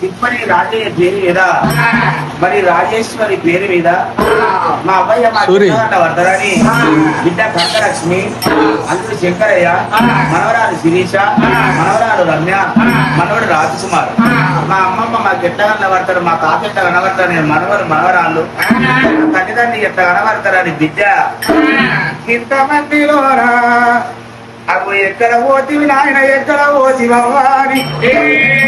తిప్పని రాజయ్య పేరు మీద మరి రాజేశ్వరి పేరు మీద మా అబ్బాయి మా వర్ధరాని బిడ్డ కంకలక్ష్మి అందుడు శంకరయ్య మనవరాలు శిరీష మనవరాలు రమ్య మనవడు రాజకుమార్. మా అమ్మమ్మ మా ఎట్లా కనబడతాడు మా తాత ఎట్లా కనబడతాడు నేను మనవరు మనవరాళ్ళు తల్లిదండ్రి ఎట్లా కనబడతారని బిడ్డ. ఇంతమందిలోనా అవి ఎక్కడ పోతివి నాయన ఎక్కడ పోతివని ఏదిగా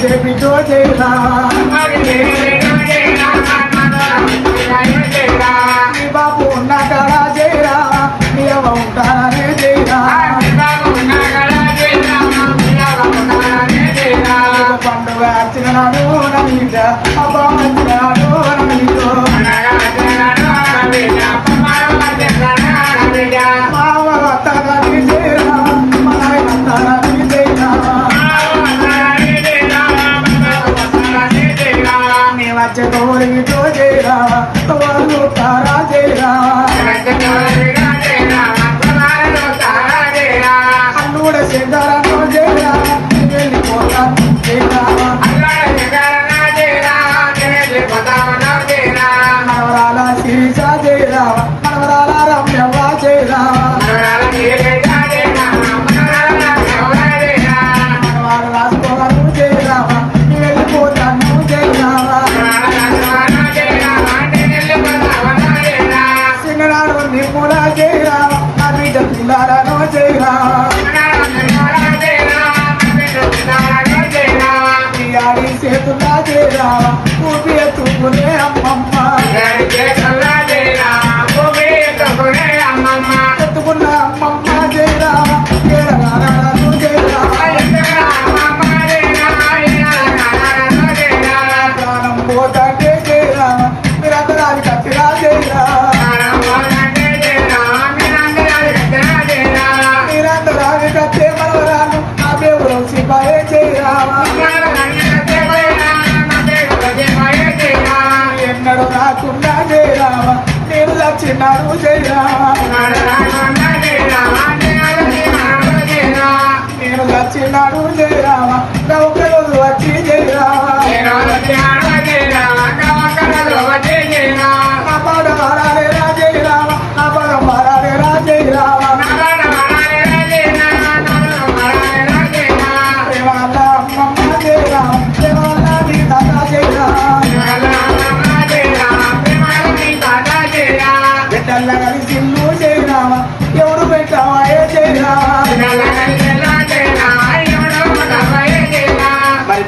రుణం వచ్చే राजेरा तवारो तारा जेरा చేతుల్లా జయరా ఊపి ఎత్తుకునే అమ్మమ్మ. ఎన్నడూ రాకుండా జయరా నేను లచ్చినాడు జయరా నేను లచ్చినాడు జయరా నా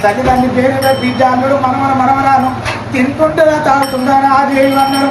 మరి తల్లిదండ్రి పేరు బిడ్డ జానుడు మనమన మనమనాను తింటుంటారా తాగుతుంటారా ఆ దేవి అన్నాడు.